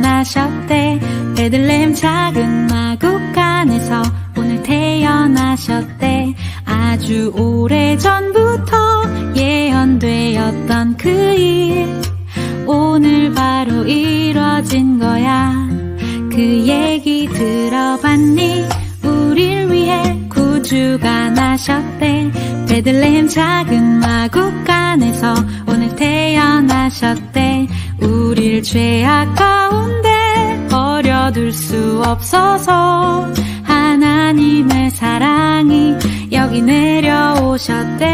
구주가 나셨대. 베들레헴 작은 마국간에서 오늘 태어나셨대. 아주 오래 전부터 예언되었던 그 일. 오늘 바로 이뤄진 거야. 그 얘기 들어봤니? 우릴 위해 구주가 나셨대. 베들레헴 작은 마국간에서 오늘 태어나셨대 우릴 죄악 가운데 버려둘 수 없어서 하나님의 사랑이 여기 내려오셨대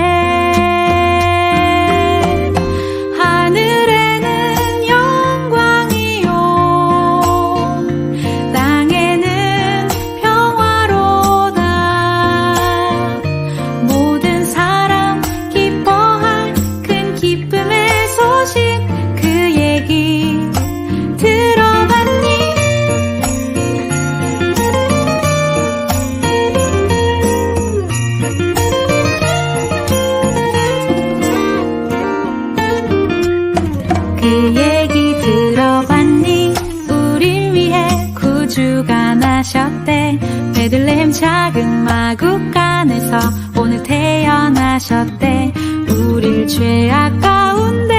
마국간에서 오늘 태어나셨대. 우릴 죄악 가운데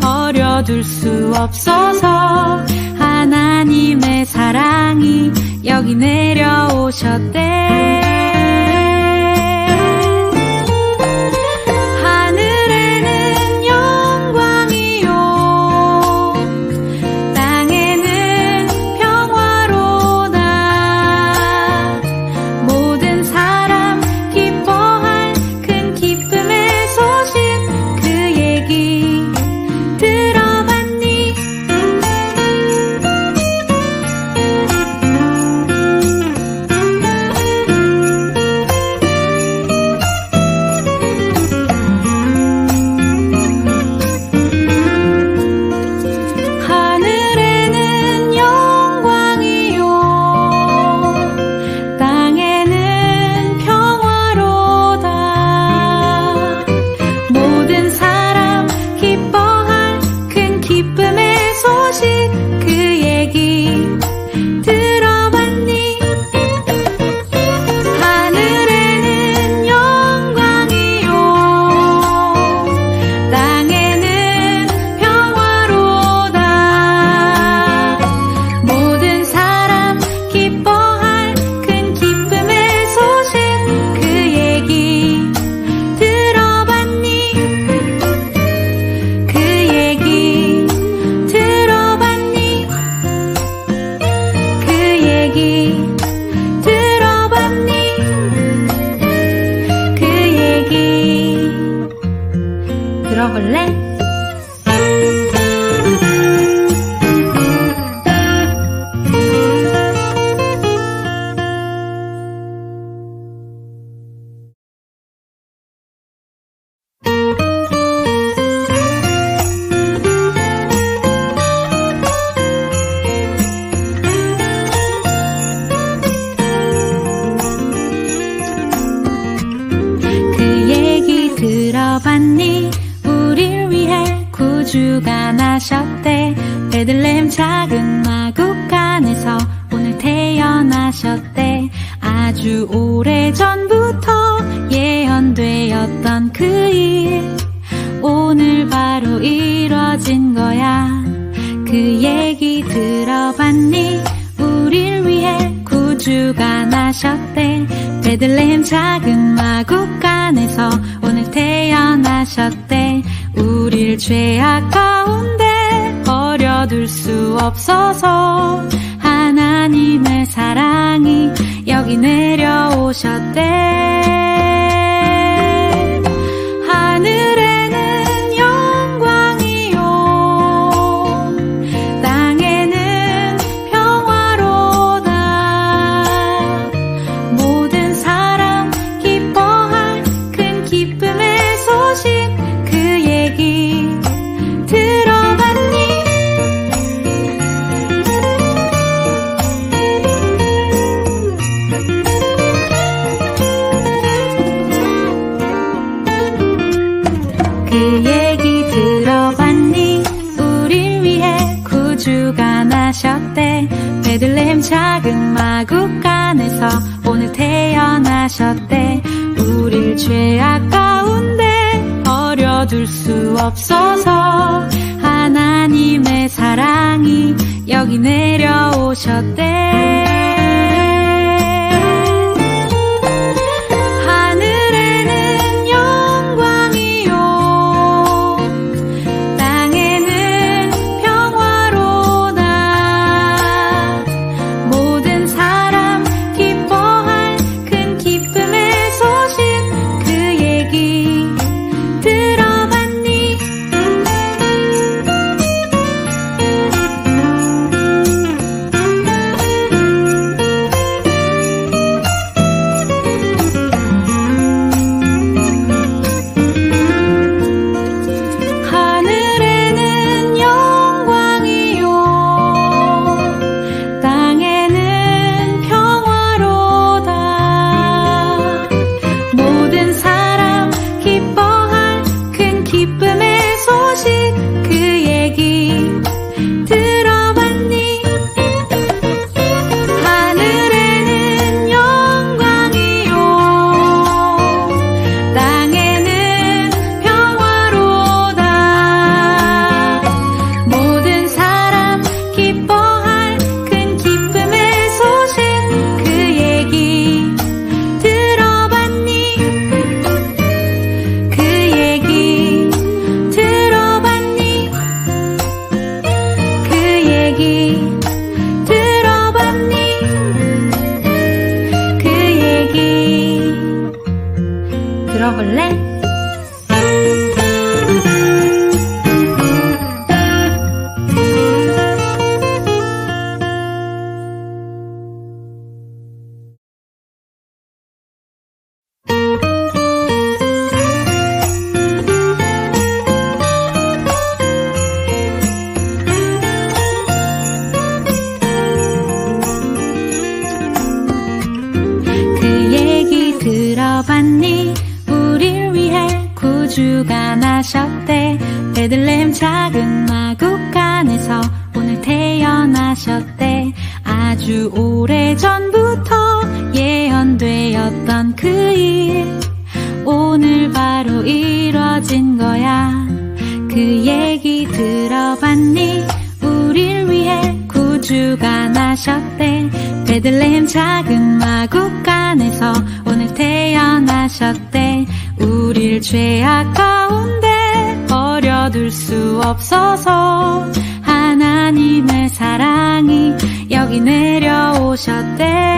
버려둘 수 없어서 하나님의 사랑이 여기 내려오셨대 들 구주가 나셨대 베들레헴 작은 마국간에서 오늘 태어나셨대. 아주 오래 전부터 예언되었던 그 일. 오늘 바로 이뤄진 거야. 그 얘기 들어봤니? 우릴 위해 구주가 나셨대. 베들레헴 작은 마국간에서 오늘 태어나셨대. 우릴 죄악 가운데 버려둘 수 없어서 하나님의 사랑이 여기 내려오셨대 그 얘기 들어봤니? 구주가 나셨대. 베들레헴 작은 마국간에서 오늘 태어나셨대. 우릴 죄악 가운데 버려둘 수 없어서 하나님의 사랑이 여기 내려오셨대 구주가 나셨대. 베들레헴 작은 마국간에서 오늘 태어나셨대. 아주 오래 전부터 예언되었던 그 일. 오늘 바로 이뤄진 거야. 그 얘기 들어봤니? 우릴 위해 구주가 나셨대. 베들레헴 작은 마국간에서 오늘 태어나셨대. 죄악 가운데 버려둘 수 없어서 하나님의 사랑이 여기 내려오셨대.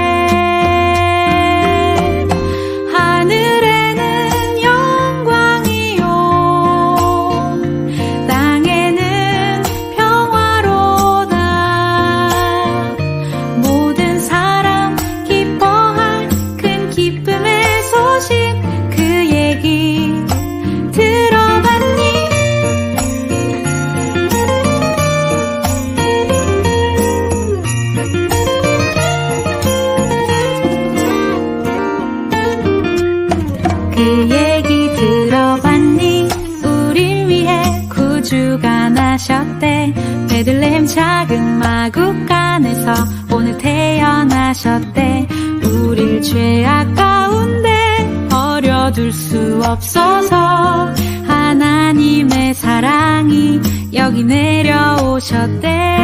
구주가 나셨대. 베들레헴 작은 마국간에서 오늘 태어나셨대. 우릴 죄악 가운데 버려둘 수 없어서 하나님의 사랑이 여기 내려오셨대.